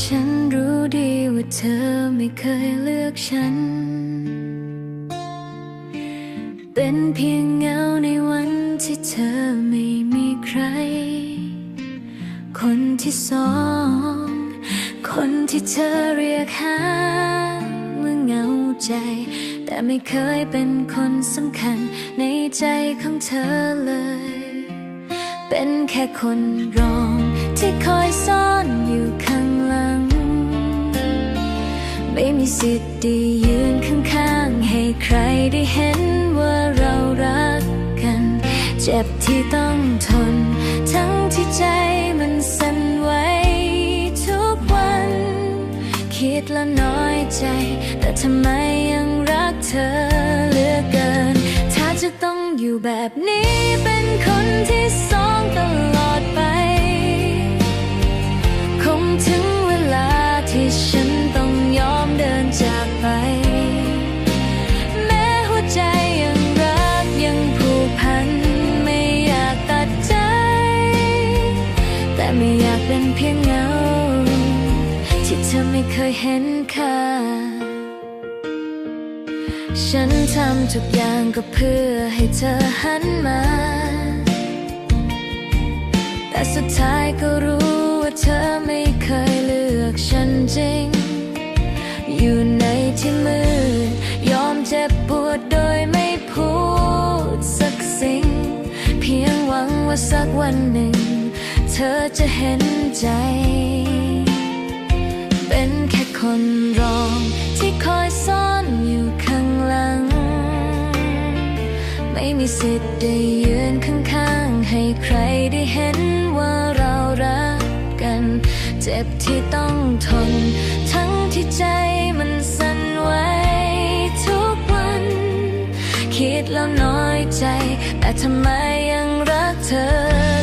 ฉันรู้ดีว่าเธอไม่เคยเลือกฉัน เป็นเพียงเงาในวันที่เธอไม่มีใคร คนที่สอง คนที่เธอเรียกหาเมื่อเหงาใจ แต่ไม่เคยเป็นคนสำคัญในใจของเธอเลย เป็นแค่คนรองที่คอยซ่อน สิทธิ์ได้ยืนข้างๆ ให้ใครได้เห็นว่าเรารักกัน เจ็บที่ต้องทน ทั้งที่ใจมันสั่นไหวทุกวัน คิดแล้วน้อยใจ แต่ทำไมยังรักเธอเหลือเกิน ถ้าจะต้องอยู่แบบนี้เป็นคนที่สองตลอด เพียงเงา ที่เธอไม่เคยเห็นค่า ฉันทำทุกอย่างก็เพื่อให้เธอหันมา แต่สุดท้ายก็รู้ว่าเธอไม่เคยเลือกฉันจริง อยู่ในที่มืดยอมเจ็บปวดโดยไม่พูดสักสิ่ง เพียงหวังว่าสักวันหนึ่ง เธอจะเห็นใจ เป็นแค่คนรองที่คอยซ่อนอยู่ข้างหลัง ไม่มีสิทธิ์ได้ยืนข้างๆ ให้ใครได้เห็นว่าเรารักกัน เจ็บที่ต้องทน ทั้งที่ใจมันสั่นไหวทุกวัน คิดแล้วน้อยใจ แต่ทำไมยังรักเธอ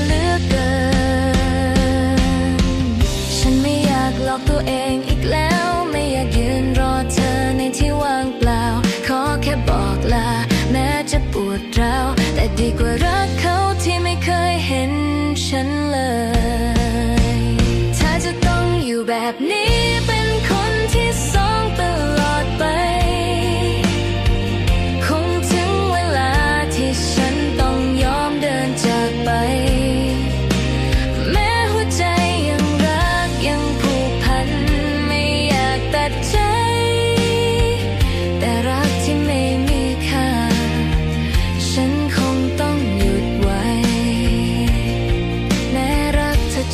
เหลือเกิน หลอกตัวเองอีกแล้ว ไม่อยากยืนรอเธอในที่ว่างเปล่า ขอแค่บอกลา แม้จะปวดร้าว แต่ดีกว่ารักเขาที่ไม่เคยเห็นฉันเลย ถ้าจะต้องอยู่แบบนี้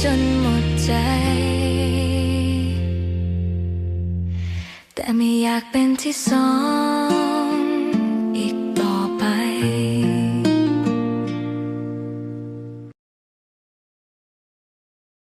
จนหมดใจ แต่ไม่อยากเป็นที่สอง